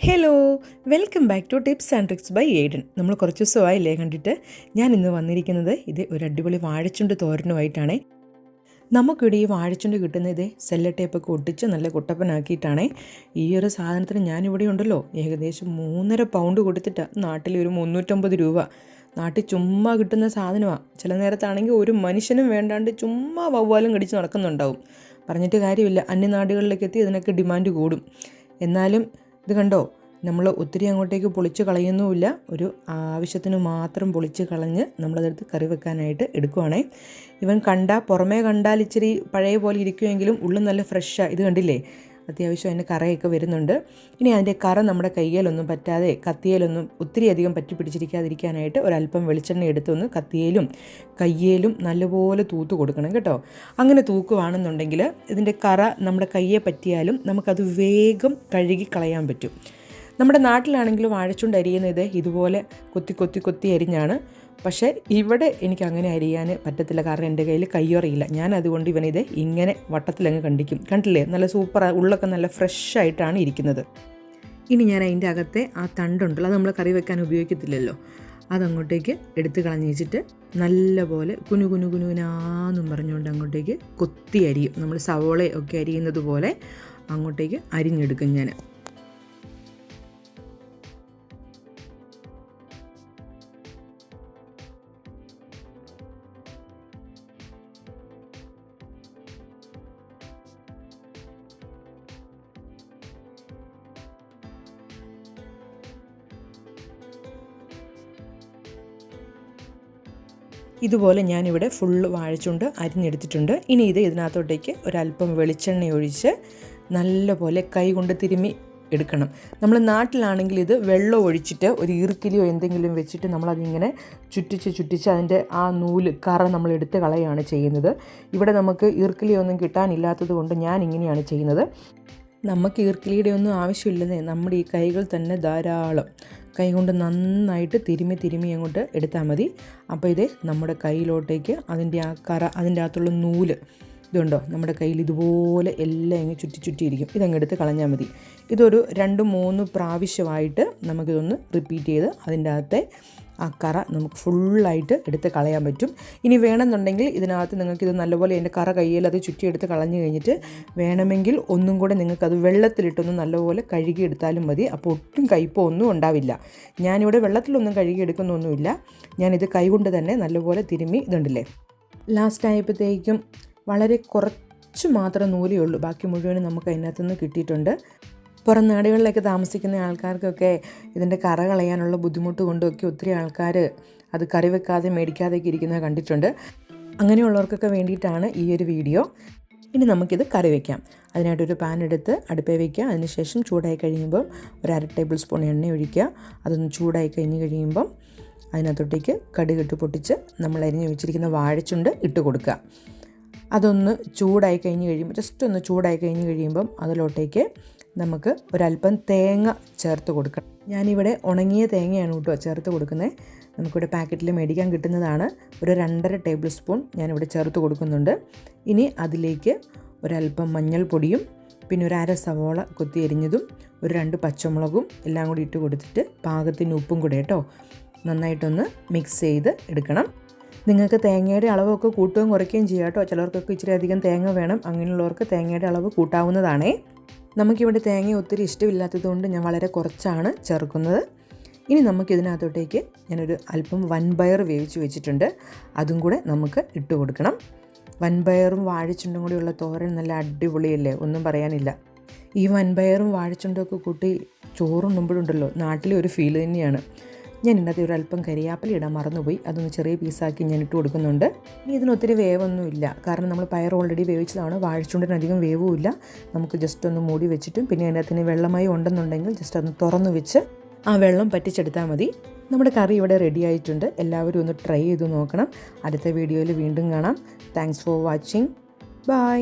Hello welcome back to tips and tricks by Aidan നമ്മൾ കുറച്ച് ദിവസമായില്ലേ കണ്ടിട്ട്? ഞാൻ ഇന്ന് വന്നിരിക്കുന്നത് ഇത് ഒരു അടിപൊളി വാഴച്ചുണ്ട് തോരനുമായിട്ടാണ്. നമുക്കിവിടെ ഈ വാഴച്ചുണ്ട് കിട്ടുന്നത് സെല്ല ടേപ്പൊക്കെ ഒട്ടിച്ച് നല്ല കുട്ടപ്പനാക്കിയിട്ടാണ്. ഈ ഒരു സാധനത്തിന് ഞാനിവിടെ ഉണ്ടല്ലോ. ഏകദേശം മൂന്നര പൗണ്ട് കൊടുത്തിട്ടാണ് നാട്ടിൽ ഒരു മുന്നൂറ്റമ്പത് രൂപ. നാട്ടിൽ ചുമ്മാ കിട്ടുന്ന സാധനമാണ് ചില നേരത്താണെങ്കിൽ ഒരു മനുഷ്യനും വേണ്ടാണ്ട് ചുമ്മാ വവ്വാലും കടിച്ച് നടക്കുന്നുണ്ടാവും. പറഞ്ഞിട്ട് കാര്യമില്ല. അന്യനാടുകളിലേക്ക് എത്തി ഇതിനൊക്കെ ഡിമാൻഡ് കൂടും. എന്നാലും ഇത് കണ്ടോ? നമ്മൾ ഒത്തിരി അങ്ങോട്ടേക്ക് പൊളിച്ച് കളയുന്നുമില്ല. ഒരു ആവശ്യത്തിന് മാത്രം പൊളിച്ച് കളഞ്ഞ് നമ്മളതെടുത്ത് കറി വെക്കാനായിട്ട് എടുക്കുവാണേ. ഇവൻ കണ്ട പുറമേ കണ്ടാൽ ഇച്ചിരി പഴയ പോലെ ഇരിക്കുമെങ്കിലും ഉള്ളിൽ നല്ല ഫ്രഷാണ് ഇത് കണ്ടില്ലേ? അത്യാവശ്യം അതിന്റെ കറയൊക്കെ വരുന്നുണ്ട്. ഇനി അതിന്റെ കറ നമ്മുടെ കയ്യിലൊന്നും പറ്റാതെ കത്തിയേലൊന്നും ഒത്തിരി അധികം പറ്റി പിടിച്ചിരിക്കാതിരിക്കാനായിട്ട് ഒരല്പം വെളിച്ചെണ്ണ എടുത്തൊന്ന് കത്തിയേലും കയ്യേലും നല്ലപോലെ തൂത്ത് കൊടുക്കണം കേട്ടോ. അങ്ങനെ തൂക്കുവാണെന്നുണ്ടെങ്കിൽ ഇതിന്റെ കറ നമ്മുടെ കയ്യെ പറ്റിയാലും നമുക്കത് വേഗം കഴുകി കളയാൻ പറ്റും. നമ്മുടെ നാട്ടിലാണെങ്കിൽ വാഴച്ചുണ്ട് അരിയുന്നത് ഇതുപോലെ കൊത്തി കൊത്തി കൊത്തി അരിഞ്ഞാണ്. പക്ഷേ ഇവിടെ എനിക്ക് അങ്ങനെ അരിയാൻ പറ്റത്തില്ല. കാരണം എന്റെ കയ്യിൽ കയ്യൊറയില്ല. ഞാൻ അതുകൊണ്ട് ഇവനിത് ഇങ്ങനെ വട്ടത്തിലങ്ങ് കണ്ടിക്കും. കണ്ടില്ലേ? നല്ല സൂപ്പർ ഉള്ളൊക്കെ നല്ല ഫ്രഷ് ആയിട്ടാണ് ഇരിക്കുന്നത്. ഇനി ഞാൻ അതിന്റെ അകത്തെ ആ തണ്ടുണ്ടല്ലോ അത് നമ്മൾ കറി വെക്കാൻ ഉപയോഗിക്കത്തില്ലല്ലോ. അതങ്ങോട്ടേക്ക് എടുത്ത് കളഞ്ഞ് വെച്ചിട്ട് നല്ലപോലെ കുനു കുനു കുനുകുനാന്നും പറഞ്ഞുകൊണ്ട് അങ്ങോട്ടേക്ക് കൊത്തി അരിയും. നമ്മൾ സവോള ഒക്കെ അരിയുന്നത് പോലെ അങ്ങോട്ടേക്ക് അരിഞ്ഞെടുക്കും ഞാൻ ഇതുപോലെ ഞാനിവിടെ ഫുൾ വാഴച്ചുണ്ട് അരിഞ്ഞെടുത്തിട്ടുണ്ട്. ഇനി ഇത് ഇതിനകത്തോട്ടേക്ക് ഒരല്പം വെളിച്ചെണ്ണ ഒഴിച്ച് നല്ലപോലെ കൈ കൊണ്ട് തിരുമ്മി എടുക്കണം. നമ്മൾ നാട്ടിലാണെങ്കിൽ ഇത് വെള്ളം ഒഴിച്ചിട്ട് ഒരു ഈർക്കിലിയോ എന്തെങ്കിലും വെച്ചിട്ട് നമ്മളതിങ്ങനെ ചുറ്റിച്ച് ചുറ്റിച്ച് അതിന്റെ ആ നൂൽ കറ നമ്മൾ എടുത്ത് കളയാണ് ചെയ്യുന്നത്. ഇവിടെ നമുക്ക് ഈർക്കിലിയോ ഒന്നും കിട്ടാനില്ലാത്തത് കൊണ്ട് ഞാൻ ഇങ്ങനെയാണ് ചെയ്യുന്നത്. നമുക്ക് ഈർക്കിലിയുടെ ഒന്നും ആവശ്യമില്ലെന്നേ. നമ്മുടെ ഈ കൈകൾ തന്നെ ധാരാളം. കൈകൊണ്ട് നന്നായിട്ട് തിരുമ്മി തിരുമ്മി അങ്ങോട്ട് എടുത്താൽ മതി. അപ്പോൾ ഇത് നമ്മുടെ കയ്യിലോട്ടേക്ക് അതിന്റെ ആ കറ അതിന്റെ അകത്തുള്ള നൂൽ ഇതുണ്ടോ? നമ്മുടെ കയ്യിൽ ഇതുപോലെ എല്ലാം ഇങ്ങനെ ചുറ്റി ചുറ്റിയിരിക്കും. ഇതങ്ങ് എടുത്ത് കളഞ്ഞാൽ മതി. ഇതൊരു രണ്ട് മൂന്ന് പ്രാവശ്യമായിട്ട് നമുക്കിതൊന്ന് റിപ്പീറ്റ് ചെയ്ത് അതിന്റെ അകത്തെ ആ കറ നമുക്ക് ഫുള്ളായിട്ട് എടുത്ത് കളയാൻ പറ്റും. ഇനി വേണമെന്നുണ്ടെങ്കിൽ ഇതിനകത്ത് നിങ്ങൾക്കിത് നല്ലപോലെ എന്റെ കറ കയ്യിൽ അത് ചുറ്റിയെടുത്ത് കളഞ്ഞു കഴിഞ്ഞിട്ട് വേണമെങ്കിൽ ഒന്നും കൂടെ നിങ്ങൾക്കത് വെള്ളത്തിലിട്ടൊന്ന് നല്ലപോലെ കഴുകിയെടുത്താലും മതി. അപ്പോൾ ഒട്ടും കയ്പോ ഒന്നും ഉണ്ടാവില്ല. ഞാനിവിടെ വെള്ളത്തിലൊന്നും കഴുകിയെടുക്കുന്നൊന്നുമില്ല ഞാനിത് കൈകൊണ്ട് തന്നെ നല്ലപോലെ തിരുമ്മി ഇതുണ്ടല്ലേ. ലാസ്റ്റ് ആയപ്പോഴത്തേക്കും വളരെ കുറച്ച് മാത്രം നൂലേ ഉള്ളൂ. ബാക്കി മുഴുവനും നമുക്ക് അതിനകത്തുനിന്ന് കിട്ടിയിട്ടുണ്ട്. പുറം നാടുകളിലൊക്കെ താമസിക്കുന്ന ആൾക്കാർക്കൊക്കെ ഇതിന്റെ കറ കളയാനുള്ള ബുദ്ധിമുട്ട് കൊണ്ടൊക്കെ ഒത്തിരി ആൾക്കാർ അത് കറി വെക്കാതെ മേടിക്കാതെയൊക്കെ ഇരിക്കുന്നത് കണ്ടിട്ടുണ്ട്. അങ്ങനെയുള്ളവർക്കൊക്കെ വേണ്ടിയിട്ടാണ് ഈ ഒരു വീഡിയോ. ഇനി നമുക്കിത് കറി വയ്ക്കാം അതിനായിട്ടൊരു പാൻ എടുത്ത് അടുപ്പേ വയ്ക്കുക അതിനുശേഷം ചൂടായി കഴിയുമ്പം ഒരു അര ടേബിൾ സ്പൂൺ എണ്ണ ഒഴിക്കുക. അതൊന്ന് ചൂടായി കഴിഞ്ഞ് കഴിയുമ്പം അതിനകത്തോട്ടേക്ക് കടുകിട്ട് പൊട്ടിച്ച് നമ്മൾ അരിഞ്ഞ് വെച്ചിരിക്കുന്ന വാഴച്ചുണ്ട് ഇട്ട് കൊടുക്കുക. അതൊന്ന് ചൂടായി കഴിഞ്ഞ് കഴിയുമ്പോൾ ജസ്റ്റ് ഒന്ന് ചൂടായി കഴിഞ്ഞ് കഴിയുമ്പം അതിലോട്ടേക്ക് നമുക്ക് ഒരല്പം തേങ്ങ ചേർത്ത് കൊടുക്കണം. ഞാനിവിടെ ഉണങ്ങിയ തേങ്ങയാണ് കേട്ടോ ചേർത്ത് കൊടുക്കുന്നത്. നമുക്കിവിടെ പാക്കറ്റിൽ മേടിക്കാൻ കിട്ടുന്നതാണ്. ഒരു രണ്ടര ടേബിൾ സ്പൂൺ ഞാനിവിടെ ചേർത്ത് കൊടുക്കുന്നുണ്ട്. ഇനി അതിലേക്ക് ഒരല്പം മഞ്ഞൾപ്പൊടിയും പിന്നെ ഒരു അര സവോള കൊത്തി എരിഞ്ഞതും ഒരു രണ്ട് പച്ചമുളകും എല്ലാം കൂടി ഇട്ട് കൊടുത്തിട്ട് പാകത്തിന് ഉപ്പും കൂടെ കേട്ടോ നന്നായിട്ടൊന്ന് മിക്സ് ചെയ്ത് എടുക്കണം. നിങ്ങൾക്ക് തേങ്ങയുടെ അളവൊക്കെ കൂട്ടുകയും കുറയ്ക്കുകയും ചെയ്യാം കേട്ടോ. ചിലർക്കൊക്കെ ഇച്ചിരി അധികം തേങ്ങ വേണം. അങ്ങനെയുള്ളവർക്ക് തേങ്ങയുടെ അളവ് കൂട്ടാവുന്നതാണേ. നമുക്കിവിടെ തേങ്ങ ഒത്തിരി ഇഷ്ടമില്ലാത്തതുകൊണ്ട് ഞാൻ വളരെ കുറച്ചാണ് ചേർക്കുന്നത്. ഇനി നമുക്കിതിനകത്തോട്ടേക്ക് ഞാനൊരു അല്പം വൻപയർ വേവിച്ച് വെച്ചിട്ടുണ്ട്. അതും കൂടെ നമുക്ക് ഇട്ട് കൊടുക്കണം. വൻപയറും വാഴച്ചുണ്ടും കൂടിയുള്ള തോരൻ നല്ല അടിപൊളിയല്ലേ? ഒന്നും പറയാനില്ല. ഈ വൻപയറും വാഴച്ചുണ്ടൊക്കെ കൂട്ടി ചോറുണ്ണുമ്പോഴുണ്ടല്ലോ നാട്ടിലെ ഒരു ഫീൽ തന്നെയാണ്. ഞാൻ ഇന്നത്തെ ഒരു അല്പം കരിയാപ്പില ഇടാൻ മറന്നുപോയി. അതൊന്ന് ചെറിയ പീസാക്കി ഞാൻ ഇട്ട് കൊടുക്കുന്നുണ്ട്. ഇനി ഇതിനൊത്തിരി വേവൊന്നുമില്ല. കാരണം നമ്മൾ പയർ ഓൾറെഡി വേവിച്ചതാണ്. വാഴച്ചുണ്ടിന് അധികം വേവുമില്ല. നമുക്ക് ജസ്റ്റ് ഒന്ന് മൂടി വെച്ചിട്ടും പിന്നെ അതിനകത്തിന് വെള്ളമായി ഉണ്ടെന്നുണ്ടെങ്കിൽ ജസ്റ്റ് ഒന്ന് തുറന്നു വെച്ച് ആ വെള്ളം പറ്റിച്ചെടുത്താൽ മതി. നമ്മുടെ കറി ഇവിടെ റെഡി ആയിട്ടുണ്ട്. എല്ലാവരും ഒന്ന് ട്രൈ ചെയ്ത് നോക്കണം. അടുത്ത വീഡിയോയിൽ വീണ്ടും കാണാം. Thanks for watching bye